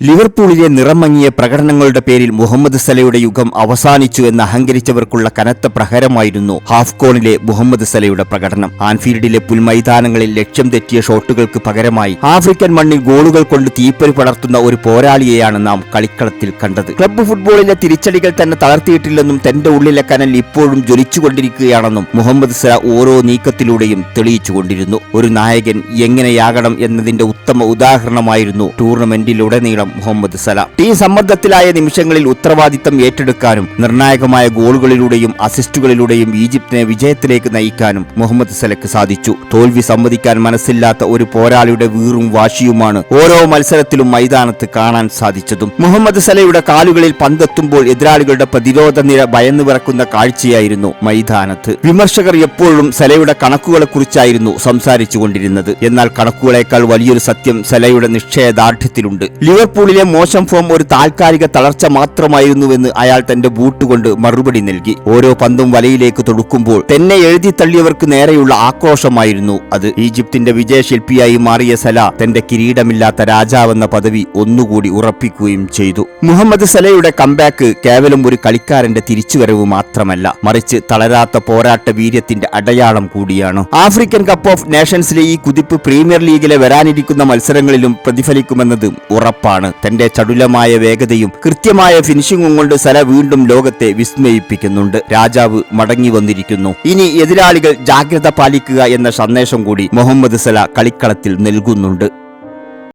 ലിവർപൂളിലെ നിറമങ്ങിയ പ്രകടനങ്ങളുടെ പേരിൽ മുഹമ്മദ് സലയുടെ യുഗം അവസാനിച്ചു എന്ന് അഹങ്കരിച്ചവർക്കുള്ള കനത്ത പ്രഹരമായിരുന്നു ഹാഫ്കോണിലെ മുഹമ്മദ് സലയുടെ പ്രകടനം. ആൻഫീൽഡിലെ പുൽമൈതാനങ്ങളിൽ ലക്ഷ്യം തെറ്റിയ ഷോട്ടുകൾക്ക് പകരമായി ആഫ്രിക്കൻ മണ്ണിൽ ഗോളുകൾ കൊണ്ട് തീപ്പൊരി പടർത്തുന്ന ഒരു പോരാളിയെയാണ് നാം കളിക്കളത്തിൽ കണ്ടത്. ക്ലബ്ബ് ഫുട്ബോളിലെ തിരിച്ചടികൾ തന്നെ തളർത്തിയിട്ടില്ലെന്നും തന്റെ ഉള്ളിലെ കനൽ ഇപ്പോഴും ജ്വലിച്ചുകൊണ്ടിരിക്കുകയാണെന്നും മുഹമ്മദ് സല ഓരോ നീക്കത്തിലൂടെയും തെളിയിച്ചുകൊണ്ടിരുന്നു. ഒരു നായകൻ എങ്ങനെയാകണം എന്നതിന്റെ ഉത്തമ ഉദാഹരണമായിരുന്നു ടൂർണമെന്റിലുടനീളം മുഹമ്മദ് സല. ടീം സമ്മർദ്ദത്തിലായ നിമിഷങ്ങളിൽ ഉത്തരവാദിത്തം ഏറ്റെടുക്കാനും നിർണായകമായ ഗോളുകളിലൂടെയും അസിസ്റ്റുകളിലൂടെയും ഈജിപ്തിനെ വിജയത്തിലേക്ക് നയിക്കാനും മുഹമ്മദ് സലക്ക് സാധിച്ചു. തോൽവി സമ്മതിക്കാൻ മനസ്സില്ലാത്ത ഒരു പോരാളിയുടെ വീറും വാശിയുമാണ് ഓരോ മത്സരത്തിലും മൈതാനത്ത് കാണാൻ സാധിച്ചതും. മുഹമ്മദ് സലയുടെ കാലുകളിൽ പന്തെത്തുമ്പോൾ എതിരാളികളുടെ പ്രതിരോധ നിര ഭയന്നു വിറക്കുന്ന കാഴ്ചയായിരുന്നു മൈതാനത്ത്. വിമർശകർ എപ്പോഴും സലയുടെ കണക്കുകളെ കുറിച്ചായിരുന്നു സംസാരിച്ചുകൊണ്ടിരുന്നത്. എന്നാൽ കണക്കുകളേക്കാൾ വലിയൊരു സത്യം സലയുടെ നിശ്ചയദാർഢ്യത്തിലുണ്ട്. ലിവർപൂളിലെ മോശം ഫോം ഒരു താൽക്കാലിക തളർച്ച മാത്രമായിരുന്നുവെന്ന് അയാൾ തന്റെ ബൂട്ട് കൊണ്ട് മറുപടി നൽകി. ഓരോ പന്തും വലയിലേക്ക് തൊടുക്കുമ്പോൾ തന്നെ എഴുതി തള്ളിയവർക്ക് നേരെയുള്ള ആക്രോശമായിരുന്നു അത്. ഈജിപ്തിന്റെ വിജയശില്പിയായി മാറിയ സല തന്റെ കിരീടമില്ലാത്ത രാജാവെന്ന പദവി ഒന്നുകൂടി ഉറപ്പിക്കുകയും ചെയ്തു. മുഹമ്മദ് സലയുടെ കംബാക്ക് കേവലം ഒരു കളിക്കാരന്റെ തിരിച്ചുവരവ് മാത്രമല്ല മറിച്ച് തളരാത്ത പോരാട്ട വീര്യത്തിന്റെ അടയാളം കൂടിയാണ്. ആഫ്രിക്കൻ കപ്പ് ഓഫ് നേഷൻസിലെ ഈ കുതിപ്പ് പ്രീമിയർ ലീഗിലെ വരാനിരിക്കുന്ന മത്സരങ്ങളിലും പ്രതിഫലിക്കുമെന്നത് ഉറപ്പാണ്. തന്റെ ചടുലമായ വേഗതയും കൃത്യമായ ഫിനിഷിംഗും കൊണ്ട് സല വീണ്ടും ലോകത്തെ വിസ്മയിപ്പിക്കുന്നുണ്ട്. രാജാവ് മടങ്ങി വന്നിരിക്കുന്നു. ഇനി എതിരാളികൾ ജാഗ്രത പാലിക്കുക എന്ന സന്ദേശം കൂടി മുഹമ്മദ് സല കളിക്കളത്തിൽ നൽകുന്നുണ്ട്.